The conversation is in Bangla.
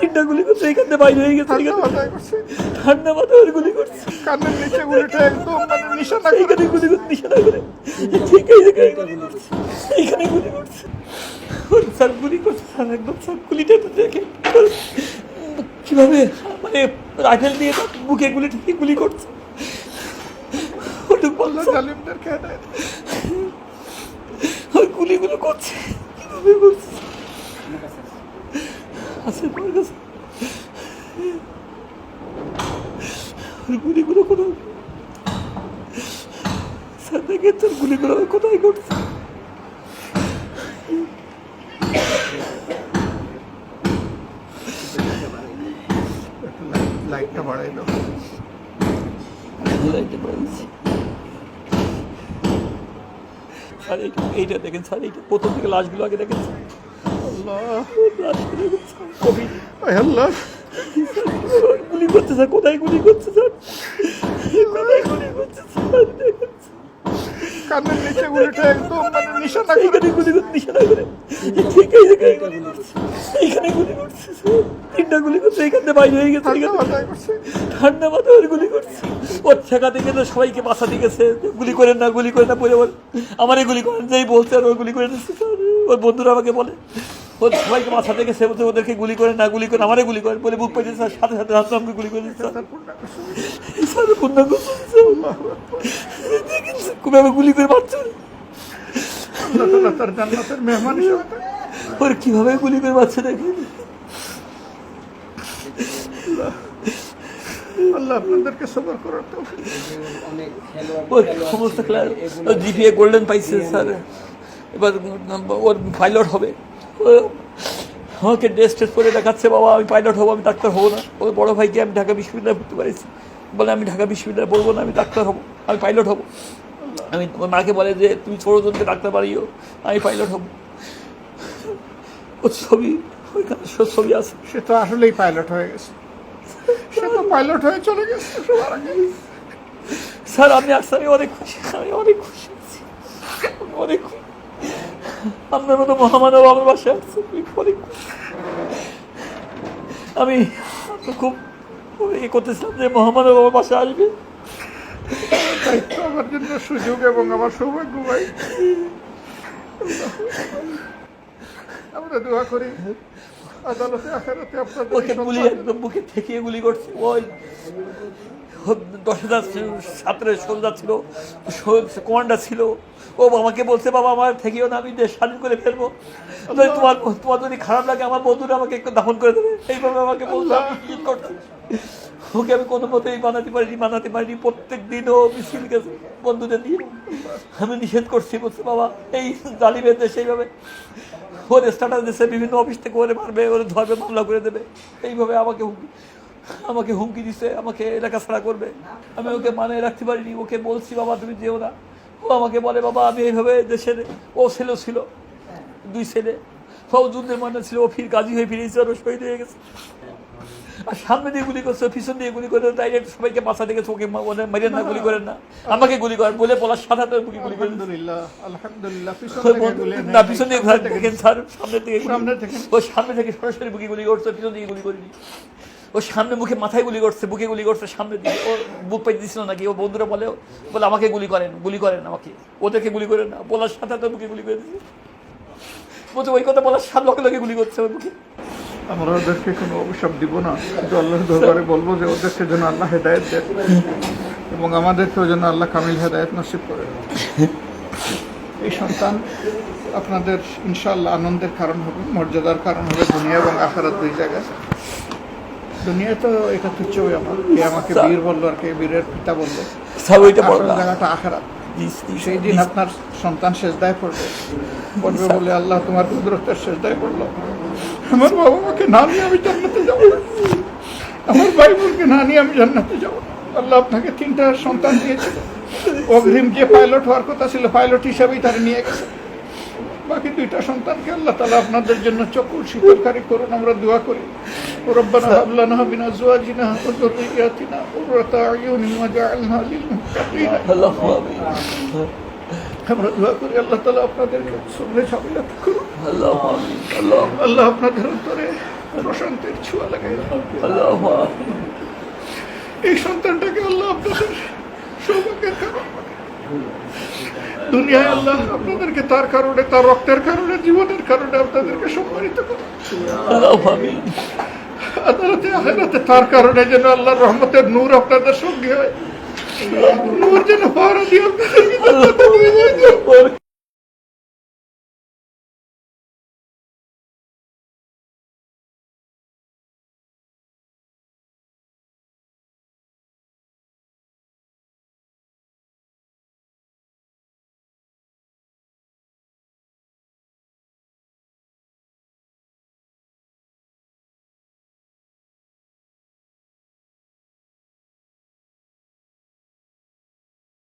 তিনটা গুলি করছে এখানে বাইরে হয়ে গেছে এখানে মাথায় করছে। ঠান্ডা মাথায় গুলি করছে। কানের নিচে গুলিটা একদম মানে নিশানা করে। এইখানে গুলি করছে নিশানা করে। ঠিক এই জায়গায় গুলি করছে। এইখানে গুলি করছে। ওর স্যার গুলি করছে স্যার একদম স্যার গুলিটা তো দেখে। কীভাবে মানে রাইফেল দিয়ে তার বুকে গুলি ঠিক গুলি করছে। ওটুকু বলল জালিমদেরকে হেদায়েত ওই গুলিগুলো করছে। কীভাবে করছে আছে তোমার কাছে। গুলিগুলো কোনো দেখে তোর গুলিগুলো কোথায় করছে? লাইটটা বাড়াই দাও। লাইটে পড়েছি স্যার এইটা দেখেন স্যার এইটা প্রথম থেকে লাশগুলো আগে দেখেন। আল্লাহ। গুলি করছে স্যার কোথায় গুলি করছে স্যার কোথায় গুলি করছে স্যার কানের নিচে গুলিটা একদম মানে নিশানা করে। এইখানে গুলি করছে নিশানা করে। ঠিক এই জায়গায় গুলি করছে গুলি করছে স্যার। তিনটা গুলি করছে এখানে বাইরে হয়ে গেছে ঠান্ডা মাথায় ওর গুলি করছে। ওর সবাইকে বাঁচাতে গেছে গুলি করেন না গুলি করেন না বলে বল আমারই গুলি করেন যেই বলছে আর ওর গুলি করে ওর বন্ধুরা আমাকে বলে। ওর সবাইকে বাঁচাতে গেছে বলছে ওদেরকে গুলি করেন না গুলি করেন আমারে গুলি করেন বলে বুক পেয়েছে স্যার সাথে সাথে হাত আমাকে গুলি করে দিচ্ছে। স্যার তারপর ডাক্তার স্যার পূর্ণ করছে? দেখেন স্যার, কীভাবে গুলি করে মারছে। ওরে। কীভাবে গুলি করে মারছে দেখেন আল্লাহ আপনাদেরকে সবর করার ওর সমস্ত ক্লাস জিপিএ গোল্ডেন পাইছে স্যার। এবার ওর পাইলট হবে। আমাকে ড্রেস টেস্ট করে দেখাচ্ছে বাবা আমি পাইলট হব আমি ডাক্তার হব না। ওর বড় ভাইকে আমি ঢাকা বিশ্ববিদ্যালয়ে ভর্তি করেছি বলে আমি ঢাকা বিশ্ববিদ্যালয়ে পড়ব না আমি ডাক্তার হব আমি পাইলট হব। আমি ওর মাকে বলে যে তুমি ষোলোজনকে ডাক্তার বাড়িও আমি পাইলট হব। ওর ছবি ওইখানে সব ছবি আছে। সে তো আসলেই পাইলট হয়ে গেছে। সে তো পাইলট হয়ে চলে গেছে স্যার আমি আসতে আমি অনেক খুশি আমি অনেক খুশি আছি আমি অনেক খুশি আপনার মতো মহামানব আমার বাসায় আসছে। আমি খুব ইয়ে করতেছিলাম যে মহামানব আমার বাসায় আসবে। আমার জন্য সুযোগ এবং আমার সৌভাগ্য ভাই। আমরা দোয়া করি। আদালতে আখেরাতে আপনাদের ওকে সন্তান- একদম বুকে ঠেকিয়ে গুলি করছে ওই দশ হাজার ছাত্রের সোলজার ছিল কমান্ডার ছিল। ও আমাকে বলছে বাবা আমার থেকেও না আমি দেশ স্বাধীন করে ফেলব। যদি তোমার তোমার যদি খারাপ লাগে আমার বন্ধুরা আমাকে একটু দাফন করে দেবে। এইভাবে আমাকে বলছে আমি কি করছি? ওকে আমি কোনো মতেই বানাতে পারিনি বানাতে পারিনি। প্রত্যেক দিন ও মিছিল গেছে বন্ধুদের নিয়ে। আমি নিষেধ করছি বলছে বাবা এই জালিমের দেশে এইভাবে ওর স্ট্যাটাস দিচ্ছে বিভিন্ন অফিস থেকে ওরে মারবে, ওরে ধরবে, মামলা করে দেবে। এইভাবে আমাকে হুমকি আমাকে হুমকি দিছে, আমাকে এলাকা ছাড়া করবে। আমি ওকে মানে রাখতে পারিনি, ওকে বলছি, বাবা, তুমি যেও না। ও আমাকে বলে, বাবা, আমি এইভাবে দেশের, ও ছেলেও ছিল, দুই ছেলে। সব যুদ্ধের মানে ছিল, ও ফির কাজী হয়ে ফিরেছে আর শহীদ হয়ে গেছে। আর সামনে দিয়ে গুলি করছে পিছন দিয়ে গুলি করে ডাইরেক্ট সবাইকে বাঁচাতে গেছে ওকে মা- ওদের মারিয়েন না গুলি করেন না আমাকে গুলি করেন বলে সাথে সাথে গুলি থেকে গুলি নেই না পিছন দিয়ে ঘুরে দেখেন স্যার সামনে থেকে থেকে। ও সামনে থেকে সরাসরি বুকে গুলি করছে পিছন দিকে গুলি করিনি ও সামনে মুখে মাথায় গুলি করছে বুকে গুলি করছে সামনে দিকে ও বুক পাই দিছিল নাকি ও বন্ধুরা বলে বলে আমাকে গুলি করেন গুলি করেন আমাকে ওদেরকে গুলি করেন না বলার সাথে বুকে গুলি করে দিচ্ছে বলছে ওই কথা বলার সাথে লগে লগে গুলি করছে ওর বুকে আমরা ওদেরকে কোনো অভিশাপ দিব না। কিন্তু আল্লাহর দরবারে বলব যে ওদেরকে যেন আল্লাহ হেদায়েত দেন এবং আমাদেরকেও যেন আল্লাহ কামিল হেদায়েত নসিব করে। এই সন্তান আপনাদের ইনশাল্লাহ আনন্দের কারণ হবে মর্যাদার কারণ হবে দুনিয়া এবং আখারাত দুই জায়গায়। দুনিয়ায় তো এটা তুচ্ছ আমার। কে আমাকে বীর বলল আর কে বীরের পিতা বলল। জায়গাটা আখারাত। সেই দিন আপনার সন্তান শেষদায় পড়বে। পড়বে বলে আল্লাহ তোমার কুদরতের শেষদায় পড়ল আমার বাবা মাকে না নিয়ে আমি জান্নাতে যাব। আমার ভাই বোনকে না নিয়ে আমি জান্নাতে যাব। আল্লাহ আপনাকে তিনটা সন্তান দিয়েছিল। অগ্রিম যে পাইলট হওয়ার কথা ছিল পাইলট হিসাবেই তারা নিয়ে গেছে। বাকি দুইটা সন্তানকে আল্লাহ তালা আপনাদের জন্য চকুর শীতলকারী করুন আমরা দোয়া করি। রব্বানা হাবলানা হাবিনা জুয়াজিনা ওয়া যুররিয়াতিনা না আয়ুনি ওয়া জাআলনা আমরা দোয়া করি আল্লাহ তালা আপনাদেরকে সবরে সাবিলাত করুন। আল্লাহ আল্লাহ আপনাদের অন্তরে প্রশান্তের ছোঁয়া লাগাই আল্লাহ এই সন্তানটাকে আল্লাহ আপনাদের সৌভাগ্যের কারণ দুনিয়ায় আল্লাহ আপনাদেরকে তার কারণে তার রক্তের কারণে জীবনের কারণে আপনাদেরকে সম্মানিত করে আল্লাহ আদালতে আখেরাতে তার কারণে যেন আল্লাহর রহমতের নূর আপনাদের সঙ্গে হয়। নূর যেন পাহারা দিয়ে যায়।